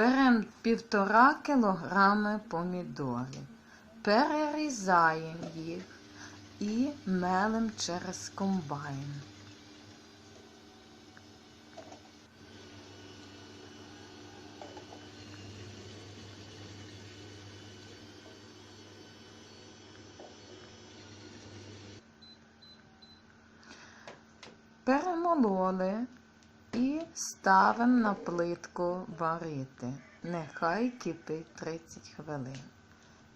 Беремо півтора кілограми помідорів, перерізаємо їх і мелимо через комбайн. Перемололи і ставимо на плитку варити. Нехай кипить 30 хвилин.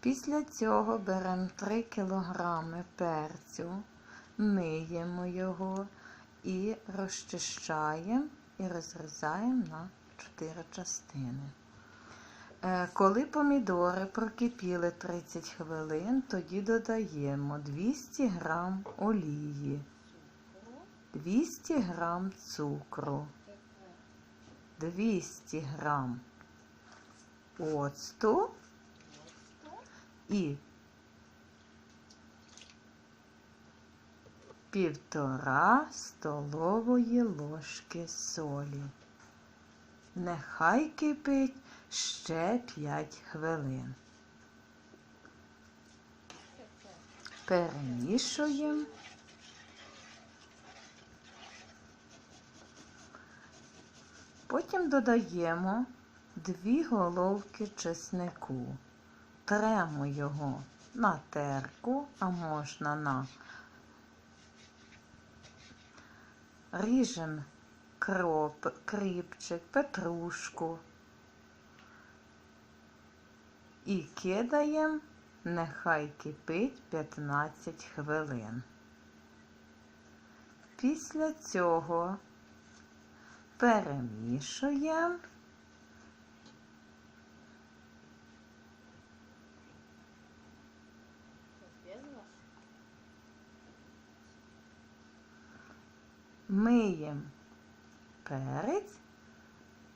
Після цього беремо 3 кг перцю, миємо його і розчищаємо і розрізаємо на 4 частини. Е, Коли помідори прокипіли 30 хвилин, тоді додаємо 200 г олії. 200 грам цукру, 200 грам оцту і півтора столової ложки солі. Нехай кипить ще 5 хвилин. Перемішуємо. Потім додаємо дві головки чеснику. Тремо його на терку, а можна на ріжемо кроп, кріпчик, петрушку і кидаємо, нехай кипить 15 хвилин. Після цього перемішуємо. Миємо перець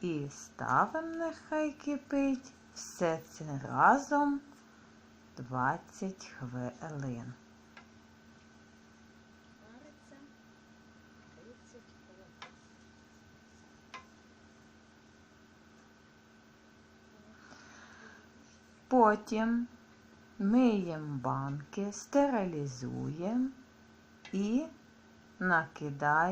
і ставимо нехай кипить все це разом 20 хвилин. Потім миємо банки, стерилізуємо і накидаємо.